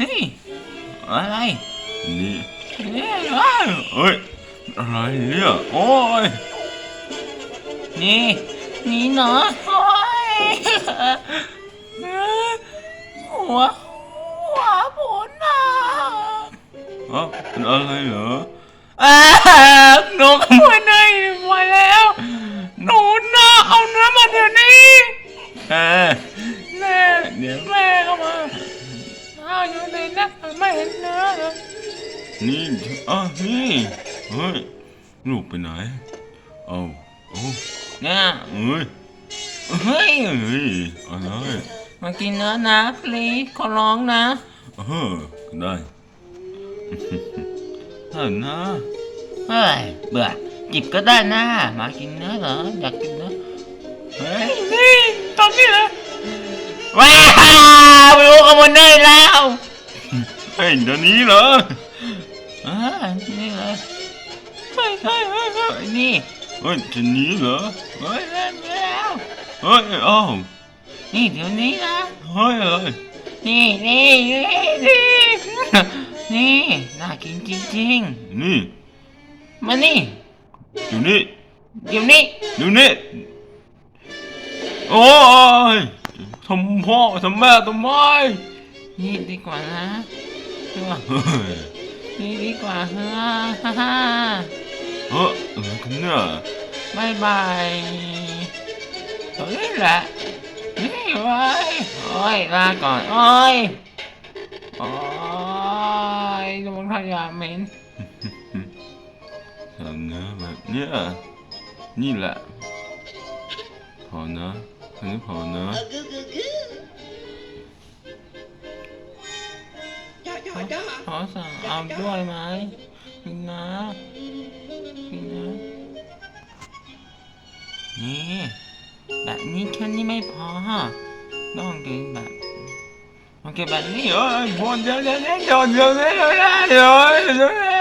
นี่อะไรนี่เอ้ยอะไรเนี่ยโอ้ยนี่นี่เนาะโอ้ยหัวหัวผลน่ะเอ้าเป็นอะไรเหรออ้าหนูขโมยเนยมาแล้วหนูน่ะเอาเนื้อมาเดี๋ยวนี้แม่แม่ เดี๋ยวแม่เข้ามาอ้าวอยู่ในนะไม่เห็นเนื้อเลยนี่อะนี่เฮ้ยลูกไปไหนเอาโอ้เนี่ยเอ้ยเฮ้ยเฮ้ยอะไรมากินเนื้อนะพลีขอร้องนะเออก็ได้ถ้านะเฮ้ยเบื่อจิบก็ได้นะมากินเนื้อเหรออยากกินเนื้อเฮ้ยนี่ตอนนี้เลยว้าวไม่รู้ขโมยเนยแล้วเฮ้ยเดี๋ยวนี้เหรออ่านี่เลยเฮ้ยเฮ้ยเฮ้ยเฮ้ยนี่เฮ้ยจะหนีเหรอเฮ้ยเล่นแล้วเฮ้ยเอ้านี่เดี๋ยวนี้นะเฮ้ยเอ้ยนี่นี่นี่นี่นี่น่ากินจริงนี่มานี่อยู่นี่เดี๋ยวนี้อยู่นี่โอ้ย ทำพ่อทำแม่ทำไมนี่ดีกว่านะดีกว่าเฮ้ยนี่ดีกว่าฮ่าฮ่าฮ่าเฮ้ยอะไรกันเนี่ยบายบายเฮ้ยแหละนี่ไว้ยโอ้ยลาก่อนโอ้ยโอ้ยโดนขยะเหม็นทำเนื้อแบบเนี้ยนี่แหละพอนะ หรือเปล่ะขอสั่งเอาด้วยไหมกินนะกินนะ นี่ แบบนี้แค่นี้ไม่พอต้องกินแบบโอเคแบบนี้เออยบนเดี๋ยวเดี๋ยวเดี๋ยวเดี๋ยวเดี๋ยวเดี๋ยว